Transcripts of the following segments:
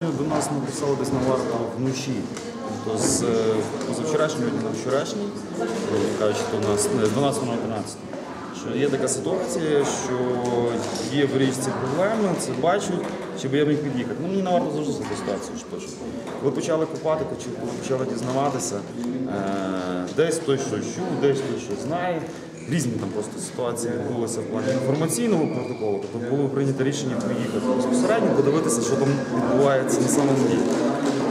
До нас написали десь на варту вночі. Тобто з е, позавчорашнього дня на вчорашній, кажучи, то нас не, з 12 на 11. Що є така ситуація, що є в річці проблеми, це бачать, щоб я міг під'їхати. Ну, мені не варто завжди за ситуацію пишу. Коли почали копати, коли почали дізнаватися, е, десь хтось щось чув, десь хтось щось знає. Різні там просто ситуації відбулися в плані інформаційного протоколу, тобто було прийнято рішення поїхати безпосередньо, подивитися, що там відбувається на самому ділі.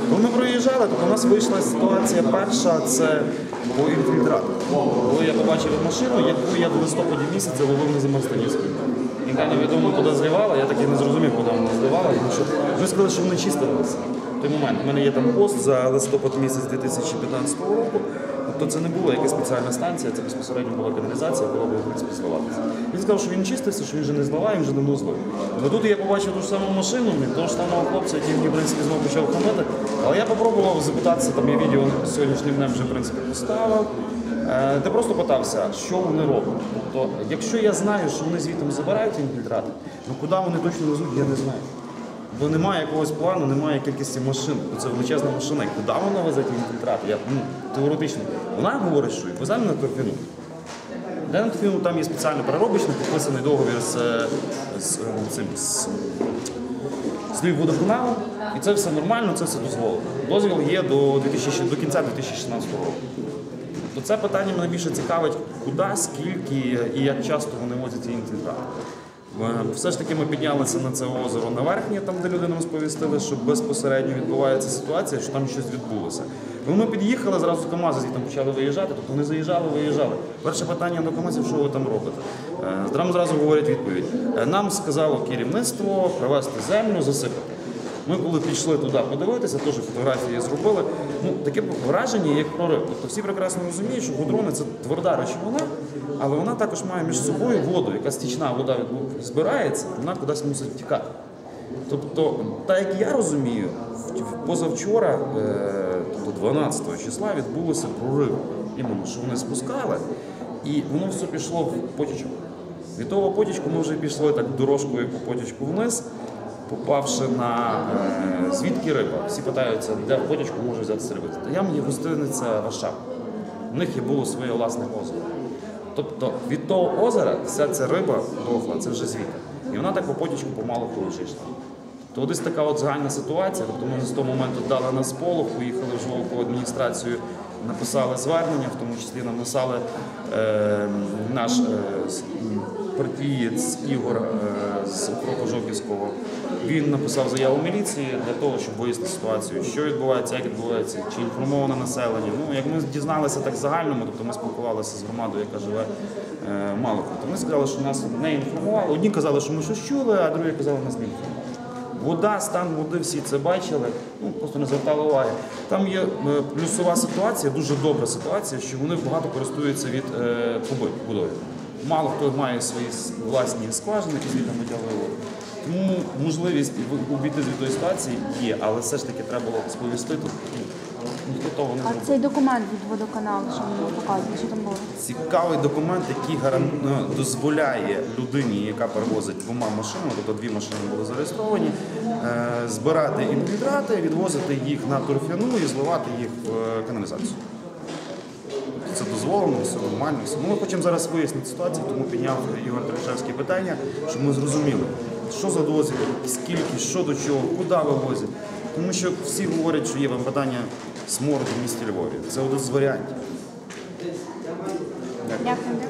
Коли ми проїжджали, то у нас вийшла ситуація перша це по інфільтрату. Коли я побачив машину, яку я в листопаді місяці ловив на Замарстанівській. Яка невідомо куди зливала, я так і не зрозумів, куди вона зливала, тому ми сказали, що вони чистилися. Той момент у мене є там пост за листопад місяць 2015 року. Тобто це не була якась спеціальна станція, це безпосередньо була каналізація, була в принципі зливатися. Він сказав, що він чистився, що він вже не зливає, він вже давно злив. Але тут я побачив ту ж саму машину, від того ж самого хлопця, який в принципі знову почав хамити. Але я спробував запитатися, там я відео сьогоднішнім днем вже в принципі поставив. Е, Де просто питався, що вони роблять. Тобто, якщо я знаю, що вони звідти забирають інфільтрати, ну куди вони точно везуть, я не знаю. Бо немає якогось плану, немає кількості машин. Це величезна машина. І куди вона везе ті інфільтрати? Я, ну, теоретично. Вона говорить, що везе на торфяну. Де на торфяну там є спеціально переробочний, підписаний договір з, з, цим, з, з Львівводоканалом. І це все нормально, це все дозволено. Дозвіл є до, 2000, до кінця 2016 року. То це питання мене більше цікавить, куди, скільки і як часто вони возять ці інфільтрати. Е, Все ж таки ми піднялися на це озеро на верхнє, там де люди нам сповістили, що безпосередньо відбувається ситуація, що там щось відбулося. Коли ми під'їхали, зразу КАМАЗи звідти почали виїжджати, тобто вони заїжджали, виїжджали. Перше питання до КАМАЗів, що ви там робите? Е, Зразу зразу говорять відповідь. Е, Нам сказало керівництво привезти землю, засипати. Ми коли пішли туди подивитися, теж фотографії зробили. Ну, таке враження, як прорив. Тобто всі прекрасно розуміють, що гудрони це тверда речовина, але вона також має між собою воду, яка стічна вода збирається, вона кудись мусить втікати. Тобто, так як я розумію, позавчора, е, тобто 12 числа, відбулося прорив. Іменно, що вони спускали, і воно все пішло в потічок. Від того потічку ми вже пішли так дорожкою по потічку вниз, попавши на е, звідки риба. Всі питаються, де в може взяти риби. Та я мені гостиниця Варшава. У них є було своє власне озеро. Тобто від того озера вся ця риба дохла, це вже звідти. І вона так по потічку помалу йшла. То десь така от загальна ситуація. Тобто ми з того моменту дали на сполох, поїхали в Жовку адміністрацію, написали звернення, в тому числі написали е, наш е, партієць Ігор е, з окропу Жовківського. Він написав заяву міліції для того, щоб вияснити ситуацію, що відбувається, як відбувається, чи інформоване населення. Ну, як ми дізналися так загальному, тобто ми спілкувалися з громадою, яка живе е, мало. Вони сказали, що нас не інформували. Одні казали, що ми щось чули, а другі казали, що нас не інформували. Вода, стан води, всі це бачили, ну просто не звертали уваги. Там є е, плюсова ситуація, дуже добра ситуація, що вони багато користуються від е, поби- водою. Мало хто має свої власні скважини, які звідти витягли воду. Тому можливість обійти з тої ситуації є, але все ж таки треба було сповістити. Ніхто того не А цей документ від водоканалу, що він показує, що там було? Цікавий документ, який гаран- ну, дозволяє людині, яка перевозить двома машинами, тобто дві машини були зареєстровані, е, збирати інфільтрати, відвозити їх на торфяну і зливати їх в е, каналізацію. Це дозволено, все нормально. Все. Ну, ми хочемо зараз вияснити ситуацію, тому підняв Ігор Трешевський питання, щоб ми зрозуміли, що за дозвіл, скільки, що до чого, куди вивозять. Тому що всі говорять, що є вам питання сморду в місті Львові. Це один з варіантів. Дякую.